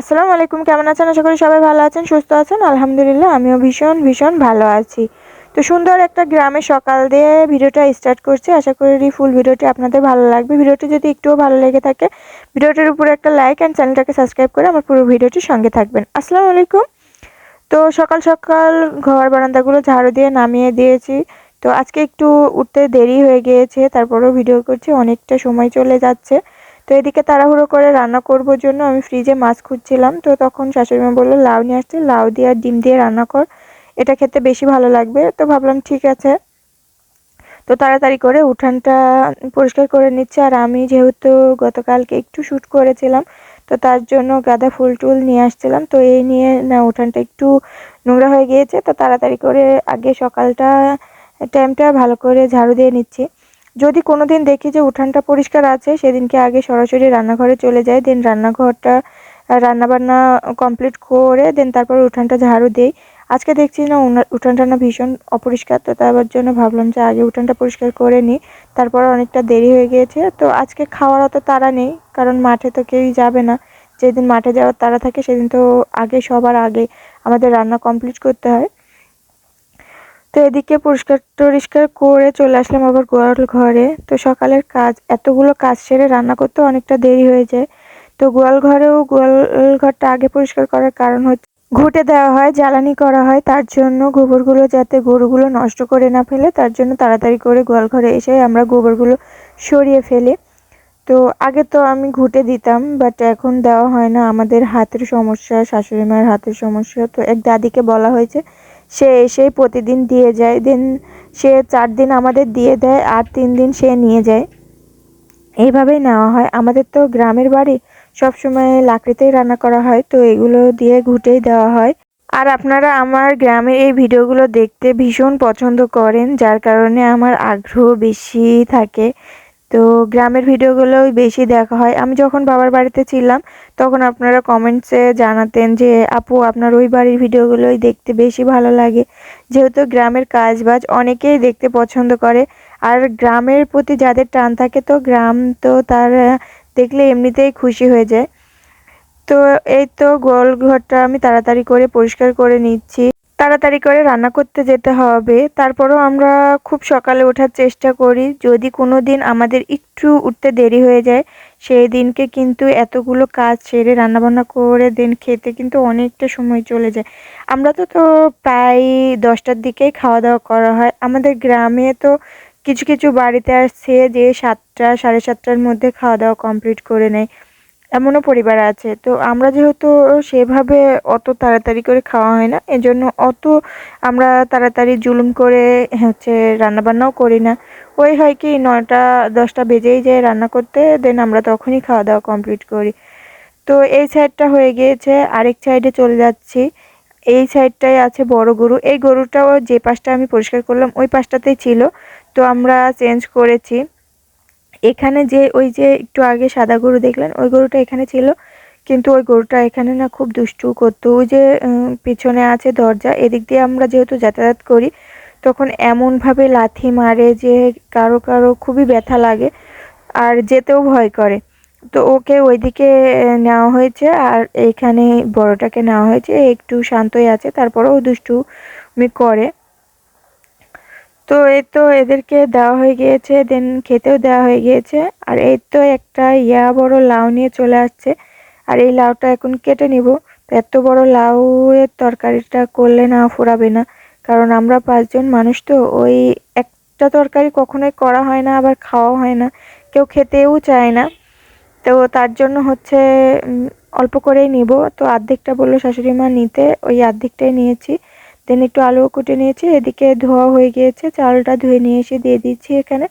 আসসালামু আলাইকুম, কেমন আছেন? আশা করি সবাই ভালো আছেন, সুস্থ আছেন। আলহামদুলিল্লাহ, আমিও ভীষণ ভীষণ ভালো আছি। তো সুন্দর একটা গ্রামে সকাল দিয়ে ভিডিওটা স্টার্ট করছি। আশা করি ফুল ভিডিওটি আপনাদের ভালো লাগবে। ভিডিওটি যদি একটুও ভালো লেগে থাকে, ভিডিওটির উপরে একটা লাইক অ্যান্ড চ্যানেলটাকে সাবস্ক্রাইব করে আমার পুরো ভিডিওটির সঙ্গে থাকবেন। আসসালামু আলাইকুম। তো সকাল সকাল ঘর বারান্দাগুলো ঝাড়ু দিয়ে নামিয়ে দিয়েছি। তো আজকে একটু উঠতে দেরি হয়ে গিয়েছে, তারপরেও ভিডিও করছি, অনেকটা সময় চলে যাচ্ছে। তো এদিকে তাড়াহুড়ো করে রান্না করব জন্য আমি ফ্রিজে মাছ খুঁজছিলাম। তো তখন শাশুড়িমা বলল, লাউ নিয়ে আসতে, লাউ দিয়ে আর ডিম দিয়ে রান্না কর। এটা খেতে বেশি ভালো লাগবে। তো ভাবলাম, ঠিক আছে। তো তাড়াতাড়ি করে উঠানটা পরিষ্কার করে নিচ্ছে। আর আমি যেহেতু গতকালকে একটু শ্যুট করেছিলাম, তো তার জন্য গাঁদা ফুল টুল নিয়ে আসছিলাম। তো এই নিয়ে না, উঠানটা একটু নোংরা হয়ে গিয়েছে। তো তাড়াতাড়ি করে আগে সকালটা, টাইমটা ভালো করে ঝাড়ু দিয়ে নিচ্ছি। যদি কোনো দিন দেখি যে উঠানটা পরিষ্কার আছে, সেদিনকে আগে সরাসরি রান্নাঘরে চলে যাই দেন রান্নাঘরটা রান্নাবান্না কমপ্লিট করে দেন তারপর উঠানটা ঝাড়ু দিই। আজকে দেখছি না উঠানটা না ভীষণ অপরিষ্কার, তো তার জন্য ভাবলাম যে আগে উঠানটা পরিষ্কার করে নিই তারপর অনেকটা দেরি হয়ে গিয়েছে, তো আজকে খাওয়ার অত তাড়া নেই, কারণ মাঠে তো কেউই যাবে না। যেদিন মাঠে যাওয়ার তাড়া থাকে, সেদিন তো আগে সবার আগে আমাদের রান্না কমপ্লিট করতে হয়। তো এদিকে পরিষ্কার টরিষ্কার করে চলে আসলাম আবার গোয়াল ঘরে। তো সকালের কাজ, এতগুলো কাজ সেরে রান্না করতে অনেকটা দেরি হয়ে যায়। তো গোয়াল ঘরেও গোয়াল ঘরটা আগে পরিষ্কার করার কারণ হচ্ছে ঘুটে দেওয়া হয়, জ্বালানি করা হয়। তার জন্য গোবরগুলো যাতে গরুগুলো নষ্ট করে না ফেলে, তার জন্য তাড়াতাড়ি করে গোয়াল ঘরে এসে আমরা গোবরগুলো সরিয়ে ফেলি। তো আগে তো আমি ঘুটে দিতাম বাট এখন দেওয়া হয় না। আমাদের হাতের সমস্যা শাশুড়ি মায়ের হাতের সমস্যা। তো এক দাদিকে বলা হয়েছে সে এসেই প্রতিদিন দিয়ে যায়। দেন, সে চার দিন আমাদের দিয়ে দেয় আর তিন দিন সে নিয়ে যায়। এইভাবেই নেওয়া হয়। আমাদের তো গ্রামের বাড়ি সবসময় লাকড়িতেই রান্না করা হয়, তো এগুলো দিয়ে ঘুটেই দেওয়া হয়। আর আপনারা আমার গ্রামের এই ভিডিওগুলো দেখতে ভীষণ পছন্দ করেন, যার কারণে আমার আগ্রহ বেশি থাকে। তো গ্রামের ভিডিওগুলোই বেশি দেখা হয়। আমি যখন বাবার বাড়িতে ছিলাম, তখন আপনারা কমেন্টসে জানাতেন যে, আপু, আপনার ওই বাড়ির ভিডিওগুলোই দেখতে বেশি ভালো লাগে। যেহেতু গ্রামের কাজ বাজ অনেকেই দেখতে পছন্দ করে। আর গ্রামের প্রতি যাদের টান থাকে, তো গ্রাম তো তার দেখলে এমনিতেই খুশি হয়ে যায়। তো এই তো গোল ঘরটা আমি তাড়াতাড়ি করে পরিষ্কার করে নিচ্ছি। তাড়াতাড়ি করে রান্না করতে যেতে হবে। তারপরও আমরা খুব সকালে ওঠার চেষ্টা করি। যদি কোনো দিন আমাদের একটু উঠতে দেরি হয়ে যায়, সেই দিনকে কিন্তু এতগুলো কাজ সেরে রান্নাবান্না করে দিন খেতে কিন্তু অনেকটা সময় চলে যায়। আমরা তো তো প্রায় দশটার দিকেই খাওয়া দাওয়া করা হয়। আমাদের গ্রামে তো কিছু কিছু বাড়িতে আসছে যে সাতটা, সাড়ে সাতটার মধ্যে খাওয়া দাওয়া কমপ্লিট করে নেয়। এমনও পরিবার আছে। তো আমরা যেহেতু সেভাবে অত তাড়াতাড়ি করে খাওয়া হয় না, এজন্য অত আমরা তাড়াতাড়ি জুলুম করে হচ্ছে রান্নাবান্নাও করি না। ওই হয় কি, নয়টা, দশটা বেজেই যায় রান্না করতে, দেন আমরা তখনই খাওয়া দাওয়া কমপ্লিট করি। তো এই সাইডটা হয়ে গিয়েছে, আরেক সাইডে চলে যাচ্ছি। এই সাইডটাই আছে বড় গরু। এই গরুটাও যে পাশটা আমি পরিষ্কার করলাম, ওই পাশটাতেই ছিল। তো আমরা চেঞ্জ করেছি। এখানে যে ওই যে একটু আগে সাদা গরু দেখলেন, ওই গরুটা এখানে ছিল। কিন্তু ওই গরুটা এখানে না খুব দুষ্টু করতো। ওই যে পিছনে আছে দরজা, এদিক দিয়ে আমরা যেহেতু যাতায়াত করি, তখন এমনভাবে লাথি মারে যে কারও কারও খুবই ব্যথা লাগে আর যেতেও ভয় করে। তো ওকে ওইদিকে নেওয়া হয়েছে আর এইখানে বড়টাকে নেওয়া হয়েছে। একটু শান্তই আছে, তারপরেও দুষ্টু করে। তো এই তো এদেরকে দেওয়া হয়ে গিয়েছে, দেন খেতেও দেওয়া হয়ে গিয়েছে। আর এই তো একটা ইয়া বড় লাউ নিয়ে চলে আসছে। আর এই লাউটা এখন কেটে নিব। এত বড় লাউয়ের তরকারিটা করলে না ফুরাবে না। কারণ আমরা পাঁচজন মানুষ তো, ওই একটা তরকারি কখনোই করা হয় না, আবার খাওয়া হয় না। কেউ খেতেও চায় না। তো তার জন্য হচ্ছে অল্প করেই নিব। তো আর্ধেকটা বলল শাশুড়ি মা নিতে। ওই আর্ধেকটাই নিয়েছি। দেন একটু আলু কুটে নিয়েছি, এদিকে ধোয়া হয়ে গিয়েছে, চালটা ধুয়ে নিয়ে এসে দিয়ে দিচ্ছি এখানে।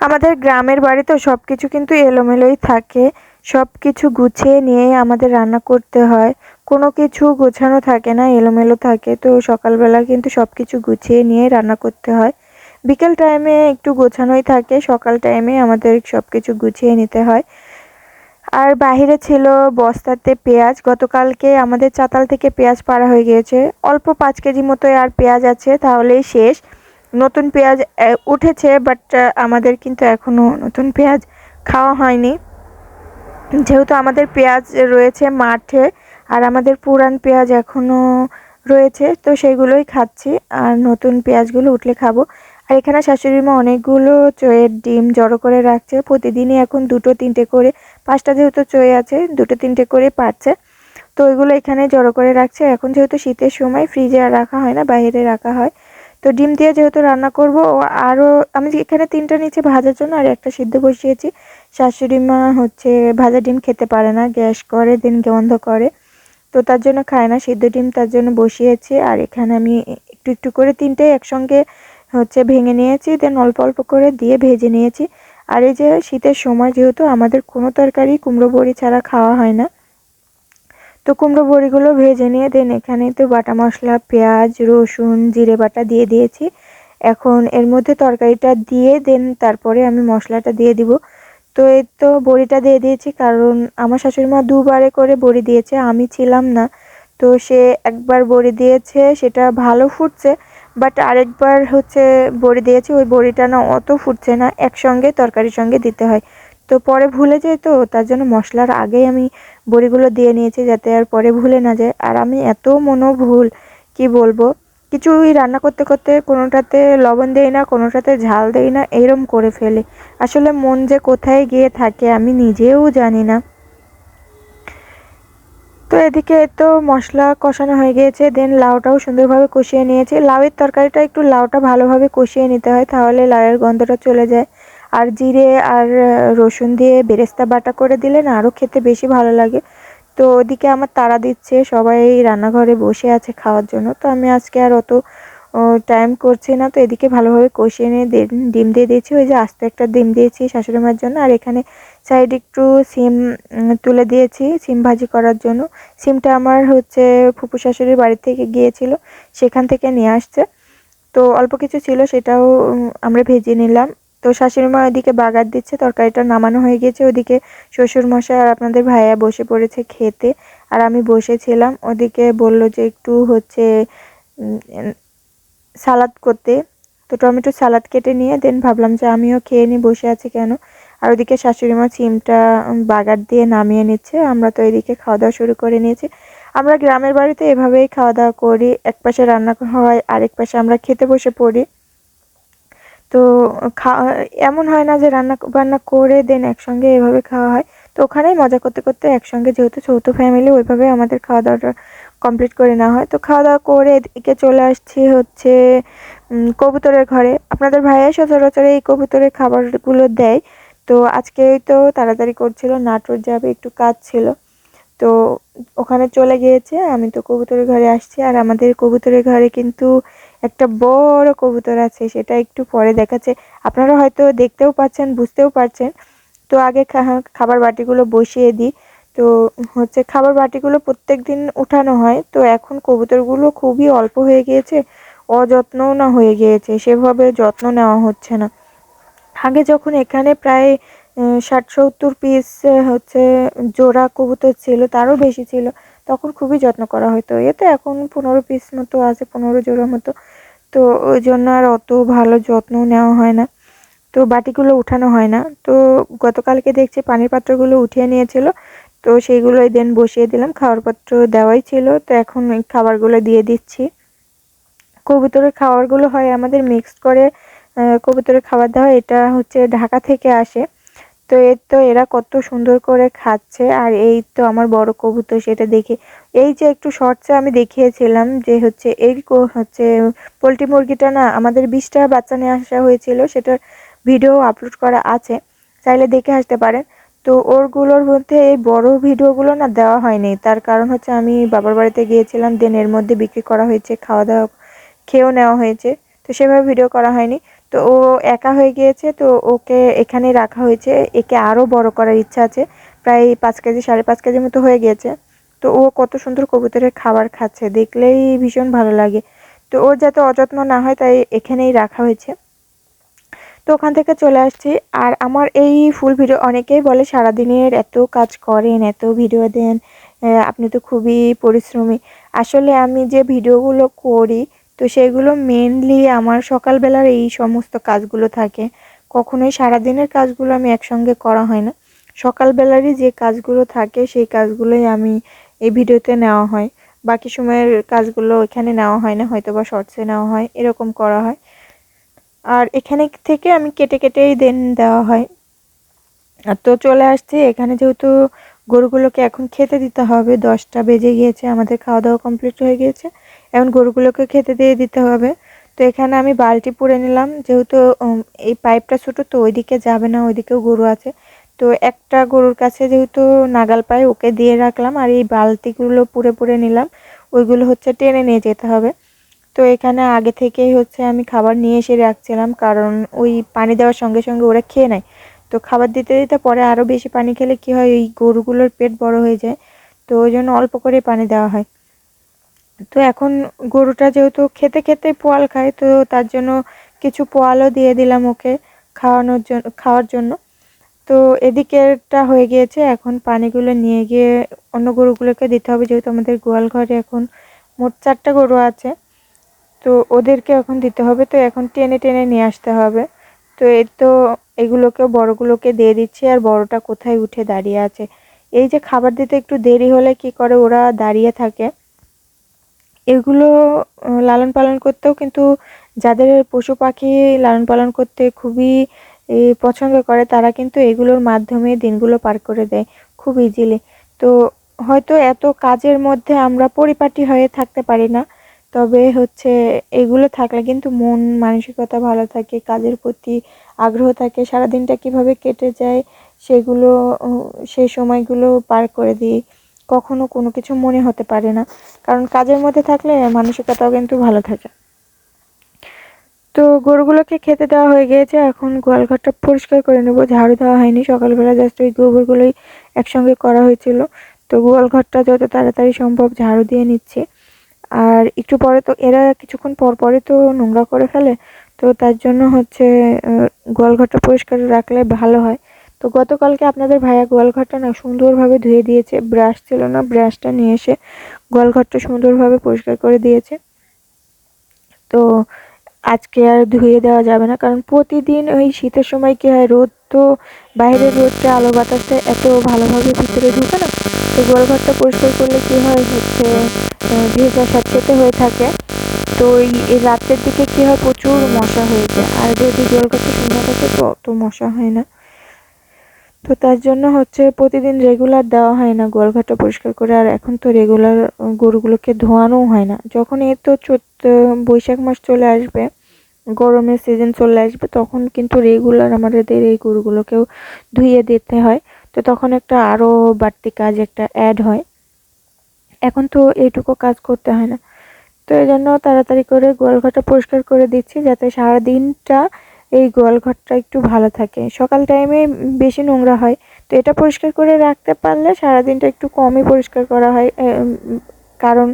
আমাদের গ্রামের বাড়ি তো সব কিছু কিন্তু এলোমেলোই থাকে সব কিছু গুছিয়ে নিয়ে আমাদের রান্না করতে হয়। কোনো কিছু গোছানো থাকে না, এলোমেলো থাকে, তো সকালবেলা কিন্তু সব কিছু গুছিয়ে নিয়ে রান্না করতে হয়। বিকেল টাইমে একটু গোছানোই থাকে, সকাল টাইমে আমাদের সব কিছু গুছিয়ে নিতে হয়। আর বাহিরে ছিল বস্তাতে পেঁয়াজ। গতকালকে আমাদের চাতাল থেকে পেঁয়াজ পাড়া হয়ে গিয়েছে। অল্প পাঁচ কেজি মতো আর পেঁয়াজ আছে, তাহলেই শেষ। নতুন পেঁয়াজ উঠেছে বাট আমাদের কিন্তু এখনও নতুন পেঁয়াজ খাওয়া হয়নি। যেহেতু আমাদের পেঁয়াজ রয়েছে মাঠে, আর আমাদের পুরান পেঁয়াজ এখনও রয়েছে, তো সেগুলোই খাচ্ছি। আর নতুন পেঁয়াজগুলো উঠলে খাব। আর এখানে শাশুড়ি মা অনেকগুলো চয়ের ডিম জড়ো করে রাখছে। প্রতিদিনই এখন দুটো, তিনটে করে, পাঁচটা যেহেতু চয়ে আছে, দুটো, তিনটে করে পাচ্ছে। তো ওইগুলো এখানে জড়ো করে রাখছে। এখন যেহেতু শীতের সময় ফ্রিজে রাখা হয় না, বাইরে রাখা হয়। তো ডিম দিয়ে যেহেতু রান্না করব আরও আমি এখানে তিনটা নিচে ভাজার জন্য, আর একটা সিদ্ধ বসিয়েছি। শাশুড়ি মা হচ্ছে ভাজা ডিম খেতে পারে না, গ্যাস করে, দিন গন্ধ করে। তো তার জন্য খায় না, সিদ্ধ ডিম তার জন্য বসিয়েছি। আর এখানে আমি একটু একটু করে তিনটে একসঙ্গে হচ্ছে ভেঙে নিয়েছি দেন অল্প অল্প করে দিয়ে ভেজে নিয়েছি। আর এই যে শীতের সময় যেহেতু আমাদের কোনো তরকারি কুমড়ো বড়ি ছাড়া খাওয়া হয় না, তো কুমড়ো বড়িগুলো ভেজে নিয়ে দেন এখানে তো বাটা মশলা, পেঁয়াজ, রসুন, জিরে বাটা দিয়ে দিয়েছি। এখন এর মধ্যে তরকারিটা দিয়ে দেন তারপরে আমি মশলাটা দিয়ে দিব। তো এই তো বড়িটা দিয়ে দিয়েছি, কারণ আমার শাশুড়ি মা দুবারে করে বড়ি দিয়েছে, আমি ছিলাম না। তো সে একবার বড়ি দিয়েছে, সেটা ভালো ফুটছে বাট আরেকবার হচ্ছে বড়ি দিয়েছি, ওই বড়িটা না অত ফুটছে না, একসঙ্গে তরকারির সঙ্গে দিতে হয়। তো পরে ভুলে যায় তো, তার জন্য মশলার আগেই আমি বড়িগুলো দিয়ে নিয়েছি যাতে আর পরে ভুলে না যায়। আর আমি এত মনোভুল, কি বলব? কিছুই রান্না করতে করতে কোনোটাতে লবণ দেই না, কোনোটাতে ঝাল দেই না, এরম করে ফেলে। আসলে মন যে কোথায় গিয়ে থাকে আমি নিজেও জানি না। তো এদিকে তো মশলা কষানো হয়ে গিয়েছে দেন লাউটাও সুন্দরভাবে কষিয়ে নিয়েছি। লাউয়ের তরকারিটা একটু লাউটা ভালোভাবে কষিয়ে নিতে হয়, তাহলে লাউয়ের গন্ধটা চলে যায়। আর জিরে আর রসুন দিয়ে বেরেস্তা বাটা করে দিলে না আরও খেতে বেশি ভালো লাগে। তো ওদিকে আমার তাড়া দিচ্ছে, সবাই রান্নাঘরে বসে আছে খাওয়ার জন্য। তো আমি আজকে আর অত টাইম করছি না। তো এদিকে ভালোভাবে কষিয়ে নিয়ে ডিম দিয়ে দিয়েছি, ওই যে আস্তে একটা ডিম দিয়েছি শাশুড়ি মার জন্য। আর এখানে সাইড একটু সিম তুলে দিয়েছি সিম ভাজি করার জন্য। সিমটা আমার হচ্ছে ফুপু শাশুড়ির বাড়ি থেকে গিয়েছিল, সেখান থেকে নিয়ে আসছে। তো অল্প কিছু ছিল, সেটাও আমরা ভেজে নিলাম। তো শাশুড়ি মা ওইদিকে বাগার দিচ্ছে, তরকারিটা নামানো হয়ে গেছে ওদিকে শ্বশুর মশাই আর আপনাদের ভাইয়া বসে পড়েছে খেতে। আর আমি বসেছিলাম, ওদিকে বলল যে একটু হচ্ছে সালাদ করতে। তো টমেটো সালাদ কেটে নিয়ে দেন ভাবলাম যে আমিও খেয়ে নিই, বসে আছি কেন? আর ওদিকে শাশুড়ি মা চিমটা বাগার দিয়ে নামিয়ে নিচ্ছে। আমরা তো এদিকে খাওয়া দাওয়া শুরু করে নিয়েছি। আমরা গ্রামের বাড়িতে এভাবেই খাওয়া দাওয়া করি। এক পাশে রান্না হয়, আরেক পাশে আমরা খেতে বসে পড়ি। তো এমন হয় না যে রান্না, বান্না করে দেন একসঙ্গে এভাবে খাওয়া হয়। তো ওখানেই মজা করতে করতে একসঙ্গে যেহেতু চৌথ ফ্যামিলি ওইভাবে আমাদের খাওয়া দাওয়াটা কমপ্লিট করে নেওয়া হয়। তো খাওয়া দাওয়া করে এদিকে চলে আসছি হচ্ছে কবুতরের ঘরে। আপনাদের ভাইয়া সচরাচর এই কবুতরের খাবারগুলো দেয়। তো আজকে তো তাড়াতাড়ি করছিল, নাটোর যাবে, একটু কাজ ছিল। তো ওখানে চলে গিয়েছে, আমি তো কবুতরের ঘরে আসছি। আর আমাদের কবুতরের ঘরে কিন্তু একটা বড় কবুতর আছে, সেটা একটু পরে দেখাচ্ছে। আপনারা হয়তো দেখতেও পাচ্ছেন, বুঝতেও পারছেন। তো আগে খাবার বাটিগুলো বসিয়ে দিই। তো হচ্ছে খাবার বাটিগুলো প্রত্যেক দিন উঠানো হয়। তো এখন কবুতরগুলো খুবই অল্প হয়ে গিয়েছে, অযত্নও না হয়ে গিয়েছে। সেভাবে যত্ন নেওয়া হচ্ছে না। আগে যখন এখানে প্রায় ষাট সত্তর পিস হচ্ছে জোড়া কবুতর ছিল, তারও বেশি ছিল, তখন খুবই যত্ন করা হতো। এতে এখন পনেরো পিস মতো আছে, পনেরো জোড়া মতো। তো ওই জন্য আর অত ভালো যত্ন নেওয়া হয় না। তো বাটিগুলো উঠানো হয় না। তো গতকালকে দেখছি পানির পাত্রগুলো উঠিয়ে নিয়েছিল। তো সেইগুলোই দেন বসিয়ে দিলাম খাবার পাত্র দেওয়াই ছিল। তো এখন খাবারগুলো দিয়ে দিচ্ছি। কবুতরের খাবারগুলো হয় আমাদের মিক্সড করে কবুতরের খাবার দেওয়া এটা হচ্ছে ঢাকা থেকে আসে। তো এর তো এরা কত সুন্দর করে খাচ্ছে। আর এই তো আমার বড় কবুতর, সেটা দেখে। এই যে একটু শর্টসে আমি দেখিয়েছিলাম যে হচ্ছে এই হচ্ছে পোলট্রি মুরগিটা না আমাদের বিশটা বাচ্চা নিয়ে আসা হয়েছিল। সেটার ভিডিও আপলোড করা আছে। চাইলে দেখে আসতে পারেন। তো ওরগুলোর মধ্যে এই বড় ভিডিওগুলো না দেওয়া হয়নি। তার কারণ হচ্ছে আমি বাবার বাড়িতে গিয়েছিলাম, দেন এর মধ্যে বিক্রি করা হয়েছে, খাওয়া দাওয়া খেয়েও নেওয়া হয়েছে। তো সেভাবে ভিডিও করা হয়নি। তো ও একা হয়ে গিয়েছে, তো ওকে এখানে রাখা হয়েছে। একে আরও বড় করার ইচ্ছা আছে, প্রায় পাঁচ কেজি, সাড়ে পাঁচ কেজির মতো হয়ে গিয়েছে। তো ও কত সুন্দর কবুতরের খাবার খাচ্ছে, দেখলেই ভীষণ ভালো লাগে। তো ওর যাতে অযত্ন না হয়, তাই এখানেই রাখা হয়েছে। তো ওখান থেকে চলে আসছি। আর আমার এই ফুল ভিডিও, অনেকেই বলে সারাদিনের এত কাজ করেন, এত ভিডিও দেন আপনি তো খুবই পরিশ্রমী। আসলে আমি যে ভিডিওগুলো করি তো সেগুলো মেনলি আমার সকালবেলার এই সমস্ত কাজগুলো থাকে। কখনোই সারাদিনের কাজগুলো আমি একসঙ্গে করা হয় না। সকালবেলারই যে কাজগুলো থাকে, সেই কাজগুলোই আমি এই ভিডিওতে নেওয়া হয়। বাকি সময়ের কাজগুলো এখানে নেওয়া হয় না হয়তো বা শর্টসে নেওয়া হয়, এরকম করা হয়। আর এখানে থেকে আমি কেটে কেটেই দেন দেওয়া হয়। আর তো চলে আসছে, এখানে যেহেতু গরুগুলোকে এখন খেতে দিতে হবে, দশটা বেজে গিয়েছে, আমাদের খাওয়া দাওয়া কমপ্লিট হয়ে গিয়েছে। এখন গরুগুলোকে খেতে দিয়ে দিতে হবে। তো এখানে আমি বালতি পুড়ে নিলাম, যেহেতু এই পাইপটা ছোটো, তো ওইদিকে যাবে না, ওইদিকেও গরু আছে। তো একটা গরুর কাছে যেহেতু নাগাল পায়ে ওকে দিয়ে রাখলাম আর এই বালতিগুলো পুড়ে পুড়ে নিলাম। ওইগুলো হচ্ছে টেনে নিয়ে যেতে হবে। তো এখানে আগে থেকেই হচ্ছে আমি খাবার নিয়ে এসে রাখছিলাম, কারণ ওই পানি দেওয়ার সঙ্গে সঙ্গে ওরা খেয়ে নেয়। তো খাবার দিতে দিতে পরে আরও বেশি পানি খেলে কি হয়, ওই গরুগুলোর পেট বড় হয়ে যায়। তো ওই জন্য অল্প করে পানি দেওয়া হয়। তো এখন গরুটা যেহেতু খেতে খেতে পোয়াল খায়, তো তার জন্য কিছু পোয়ালও দিয়ে দিলাম ওকে খাওয়ানোর জন্য খাওয়ার জন্য। তো এদিকেরটা হয়ে গিয়েছে, এখন পানিগুলো নিয়ে গিয়ে অন্য গরুগুলোকে দিতে হবে, যেহেতু আমাদের গোয়াল ঘরে এখন মোট চারটা গরু আছে। তো ওদেরকে এখন দিতে হবে, তো এখন টেনে টেনে নিয়ে আসতে হবে। তো এই তো এগুলোকে, বড়গুলোকে দিয়ে দিচ্ছি, আর বড়টা কোথায় উঠে দাঁড়িয়ে আছে। এই যে খাবার দিতে একটু দেরি হলে কি করে ওরা দাঁড়িয়ে থাকে? এগুলো লালন পালন করতেও কিন্তু যাদের পশু পাখি লালন পালন করতে খুবই পছন্দ করে, তারা কিন্তু এগুলোর মাধ্যমে দিনগুলো পার করে দেয় খুব ইজিলি তো হয়তো এত কাজের মধ্যে আমরা পরিপাটি হয়ে থাকতে পারি না, তবে হচ্ছে এগুলো থাকলে কিন্তু মন, মানসিকতা ভালো থাকে, কাজের প্রতি আগ্রহ থাকে, সারাদিনটা কীভাবে কেটে যায়, সেগুলো সেই সময়গুলো পার করে দিই। কখনো কোনো কিছু মনে হতে পারে না। কারণ কাজের মধ্যে থাকলে মানসিকতাও কিন্তু ভালো থাকে। তো গরুগুলোকে খেতে দেওয়া হয়ে গিয়েছে। এখন গোয়ালঘরটা পরিষ্কার করে নেব। ঝাড়ু দেওয়া হয়নি। সকালবেলা জাস্ট ওই গোবরগুলোই একসঙ্গে করা হয়েছিল। তো গোয়ালঘরটা যত তাড়াতাড়ি সম্ভব ঝাড়ু দিয়ে নিচ্ছি। আর একটু পরে তো, এরা কিছুক্ষণ পর পরে তো নোংরা করে ফেলে। তো তার জন্য হচ্ছে গোয়ালঘরটা পরিষ্কার রাখলে ভালো হয়। তো গতকালকে আপনাদের ভাইয়া গোয়ালঘরটা না সুন্দরভাবে ধুয়ে দিয়েছে, ব্রাশ ছিল না, ব্রাশটা নিয়ে এসে গোয়ালঘরটা সুন্দরভাবে পরিষ্কার করে দিয়েছে। তো আজকে আর ধুয়ে দেওয়া যাবে না, কারণ প্রতিদিন ওই শীতের সময় কী হয়, রোদ তো বাইরের রোদটা, আলো বাতাসে এত ভালোভাবে ভিতরে ঢুকে না, তো গোয়ালঘরটা পরিষ্কার করলে কী হয় হচ্ছে ভেজা স্যাঁতসেঁতে হয়ে থাকে। তো এই রাতের দিকে কী হয়, প্রচুর মশা হয়ে যায়, আর যদি গোয়ালঘরটা সুন্দর থাকে তো অত মশা হয় না। তো তার জন্য হচ্ছে প্রতিদিন রেগুলার দেওয়া হয় না গোয়ালঘরটা পরিষ্কার করে। আর এখন তো রেগুলার গরুগুলোকে ধোয়ানোও হয় না। যখন এই তো চৈত্র বৈশাখ মাস চলে আসবে, গরমের সিজন চলে আসবে, তখন কিন্তু রেগুলার আমাদের এই গরুগুলোকেও ধুইয়ে দিতে হয়। তো তখন একটা আরও বাড়তি কাজ একটা অ্যাড হয়। এখন তো এইটুকু কাজ করতে হয় না। তো এই জন্য তাড়াতাড়ি করে গোয়ালঘরটা পরিষ্কার করে দিচ্ছি, যাতে সারা দিনটা এই গোয়ালঘরটা একটু ভালো থাকে। সকাল টাইমে বেশি নোংরা হয়, তো এটা পরিষ্কার করে রাখতে পারলে সারাদিনটা একটু কমই পরিষ্কার করা হয় কারণ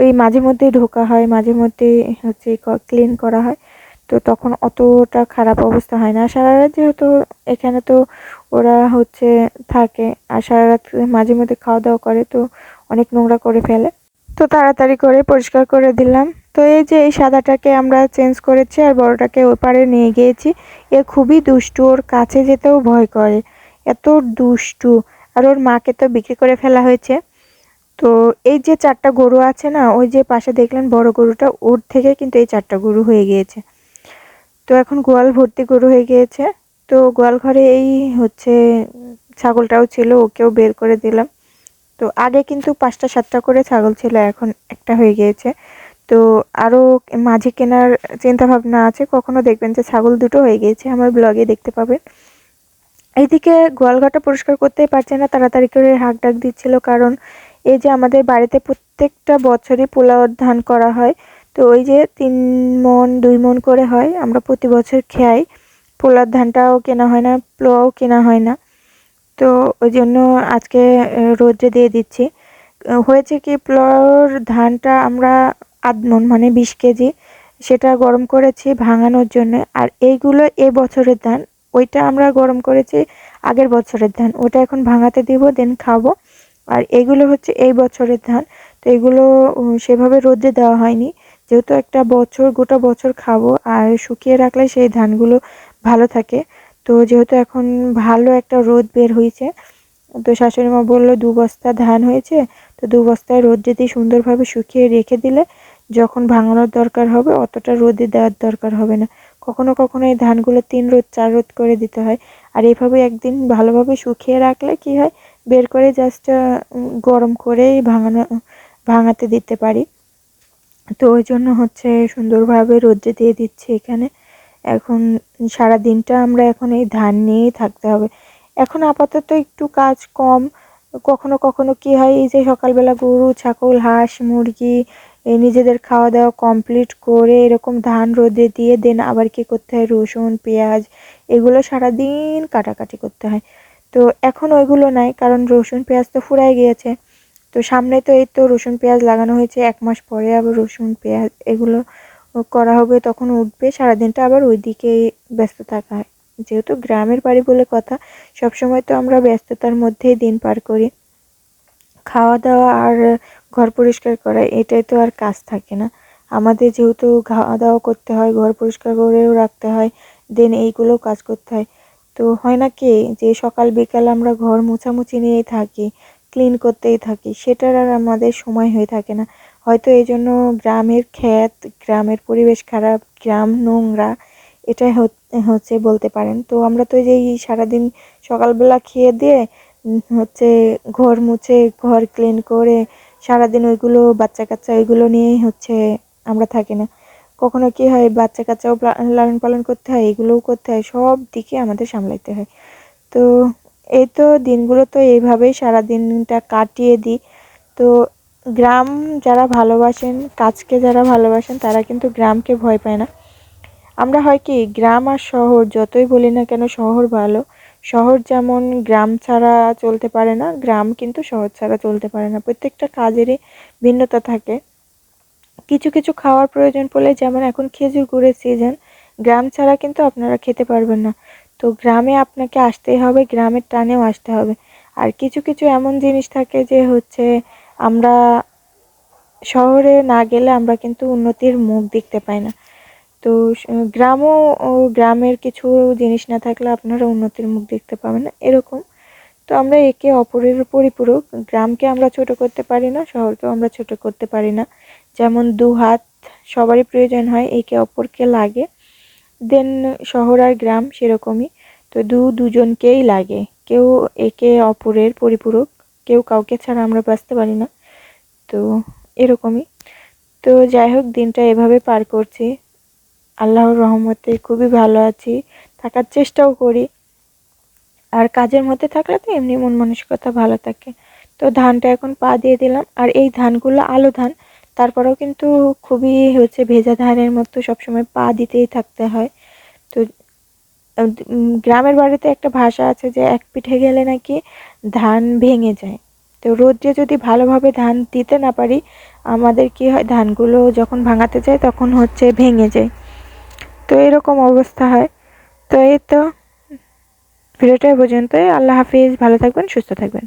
ওই মাঝে মধ্যেই ঢোকা হয়, মাঝে মধ্যেই হচ্ছে ক্লিন করা হয়, তো তখন অতটা খারাপ অবস্থা হয় না। সারা রাত যেহেতু এখানে তো ওরা হচ্ছে থাকে, আর সারা রাত মাঝে মধ্যে খাওয়া দাওয়া করে, তো অনেক নোংরা করে ফেলে। তো তাড়াতাড়ি করে পরিষ্কার করে দিলাম। তো এই যে এই সাদাটাকে আমরা চেঞ্জ করেছি আর বড়টাকে ওপারে নিয়ে গিয়েছি, এ খুবই দুষ্টু, ওর কাছে যেতেও ভয় করে, এত দুষ্টু। আর ওর মাকে তো বিক্রি করে ফেলা হয়েছে। তো এই যে চারটা গরু আছে না, ওই যে পাশে দেখলেন বড় গরুটা, ওর থেকে কিন্তু এই চারটা গরু হয়ে গিয়েছে। তো এখন গোয়াল ভর্তি গরু হয়ে গিয়েছে। তো গোয়াল ঘরে এই হচ্ছে ছাগলটাও ছিল, ওকেও বের করে দিলাম। তো আগে কিন্তু পাঁচটা, সাতটা করে ছাগল ছিল, এখন একটা হয়ে গিয়েছে। তো আরও মাঝে কেনার চিন্তা ভাবনা আছে, কখনো দেখবেন যে ছাগল দুটো হয়ে গিয়েছে, আমার ব্লগে দেখতে পাবেন। এইদিকে গোয়ালঘরটা পরিষ্কার করতেই পারছে না, তাড়াতাড়ি করে হাঁক ডাক দিচ্ছিল, কারণ এই যে আমাদের বাড়িতে প্রত্যেকটা বছরই পোলাওর ধান করা হয়, তো ওই যে তিন মন, দুই মন করে হয়, আমরা প্রতি বছর খাই পোলার ধানটাও কেনা হয় না পোলাও কেনা হয় না। তো ওই জন্য আজকে রোদ্রে দিয়ে দিচ্ছি। হয়েছে কি, পোলাওর ধানটা আমরা আধ মন বিশ কেজি, সেটা গরম করেছি ভাঙানোর জন্য। আর এইগুলো এ বছরের ধান, ওইটা আমরা গরম করেছি আগের বছরের ধান। ওটা এখন ভাঙাতে দিব, দেন খাব। আর এগুলো হচ্ছে এই বছরের ধান, তো এগুলো সেভাবে রোদে দেওয়া হয়নি। যেহেতু একটা বছর, গোটা বছর খাব, আর শুকিয়ে রাখলে সেই ধানগুলো ভালো থাকে। তো যেহেতু এখন ভালো একটা রোদ বের হয়েছে তো শাশুড়ি মা বলল, দু বস্তা ধান হয়েছে, তো দু বস্তায় রোদ্রে দিয়ে সুন্দরভাবে শুকিয়ে রেখে দিলে যখন ভাঙানোর দরকার হবে, অতটা রোদে দেওয়ার দরকার হবে না। কখনো কখনো এই ধানগুলো তিন রোদ, চার রোদ করে দিতে হয়। আর এভাবে একদিন ভালোভাবে শুকিয়ে রাখলে কি হয়, বের করে জাস্ট গরম করেই ভাঙানো, ভাঙাতে দিতে পারি। তো ওই জন্য হচ্ছে সুন্দরভাবে রোদ্রে দিয়ে দিচ্ছি এখানে। এখন সারা দিনটা আমরা এখন এই ধান নিয়েই থাকতে হবে। এখন আপাতত একটু কাজ কম। কখনো কখনো কি হয়, এই যে সকালবেলা গরু, ছাগল, হাঁস, মুরগি নিজেদের খাওয়া দাওয়া কমপ্লিট করে এরকম ধান রোদে দিয়ে দেন আবার কি করতে হয়, রসুন, পেঁয়াজ, এগুলো সারাদিন কাটাকাটি করতে হয়। তো এখন ওইগুলো নাই, কারণ রসুন, পেঁয়াজ তো ফুরাই গিয়েছে। তো সামনে তো এই তো রসুন, পেঁয়াজ লাগানো হয়েছে, এক মাস পরে আবার রসুন, পেঁয়াজ এগুলো করা হবে, তখন উঠবে, সারাদিনটা আবার ওই দিকে ব্যস্ত থাকা হয়। যেহেতু গ্রামের বাড়ি বলে কথা, সবসময় তো আমরা ব্যস্ততার মধ্যেই দিন পার করি। খাওয়া দাওয়া আর ঘর পরিষ্কার করা, এটাই তো আর কাজ থাকে না। আমাদের যেহেতু খাওয়া দাওয়া করতে হয়, ঘর পরিষ্কার করেও রাখতে হয়, দেন এইগুলোও কাজ করতে হয়। তো হয় না কি, যে সকাল বিকাল আমরা ঘর মোছামুছি নিয়েই থাকি, ক্লিন করতেই থাকি, সেটার আর আমাদের সময় হয়ে থাকে না। হয়তো এই জন্য গ্রামের ক্ষেত, গ্রামের পরিবেশ খারাপ, গ্রাম নোংরা এটাই হচ্ছে বলতে পারেন। তো আমরা তো এই সারাদিন সকালবেলা খেয়ে দিয়ে হচ্ছে ঘর মুছে, ঘর ক্লিন করে সারাদিন ওইগুলো বাচ্চা কাচ্চা ওইগুলো নিয়েই হচ্ছে আমরা থাকি না। কখনো কি হয়, বাচ্চা কাচ্চাও লালন পালন করতে হয়, এগুলোও করতে হয়, সব দিকে আমাদের সামলাইতে হয়। তো এই তো দিনগুলো তো এইভাবেই সারা দিনটা কাটিয়ে দিই। তো গ্রাম যারা ভালোবাসেন, কাজকে যারা ভালোবাসেন, তারা কিন্তু গ্রামকে ভয় পায় না। আমরা হয় কি, গ্রাম আর শহর যতই বলি না কেন শহর ভালো। শহর যেমন গ্রাম ছাড়া চলতে পারে না, গ্রাম কিন্তু শহর ছাড়া চলতে পারে না। প্রত্যেকটা কাজেরই ভিন্নতা থাকে। কিছু কিছু খাওয়ার প্রয়োজন পড়লে, যেমন এখন খেজুর গুড়ের সিজন গ্রাম ছাড়া কিন্তু আপনারা খেতে পারবেন না। তো গ্রামে আপনাকে আসতেই হবে, গ্রামের টানেও আসতে হবে। আর কিছু কিছু এমন জিনিস থাকে যে হচ্ছে, আমরা শহরে না গেলে আমরা কিন্তু উন্নতির মুখ দেখতে পাই না। তো গ্রামও গ্রামের কিছু জিনিস না থাকলে আপনারা উন্নতির মুখ দেখতে পাবেন না, এরকম। তো আমরা একে অপরের পরিপূরক, গ্রামকে আমরা ছোট করতে পারি না, শহরকেও আমরা ছোট করতে পারি না। যেমন দু হাত সবারই প্রয়োজন হয়, একে অপরকে লাগে। দেন শহর আর গ্রাম সেরকমই। তো দু, দুজনকেই লাগে। কেউ একে অপরের পরিপূরক, কেউ কাউকে ছাড়া আমরা বাঁচতে পারি না। তো, এরকমই। তো যাই হোক, দিনটা এভাবে পার করছি। আল্লাহর রহমতে খুবই ভালো আছি, থাকার চেষ্টাও করি। আর কাজের মধ্যে থাকলে তো এমনি মন মানসিকতা ভালো থাকে। তো ধানটা এখন পা দিয়ে দিলাম, আর এই ধানগুলো আলো ধান, তারপরেও কিন্তু খুবই হচ্ছে ভেজা ধানের মতো সবসময় পা দিতেই থাকতে হয়। তো গ্রামের বাড়িতে একটা ভাষা আছে যে, এক পিঠে গেলে নাকি ধান ভেঙে যায়। তো রোদ্রে যদি ভালোভাবে ধান দিতে না পারি, আমাদের কি হয়, ধানগুলো যখন ভাঙাতে যায়, তখন হচ্ছে ভেঙে যায়। তো এরকম অবস্থা হয়। তো এই তো ভিডিওটা পর্যন্তই। আল্লাহ হাফিজ। ভালো থাকবেন, সুস্থ থাকবেন।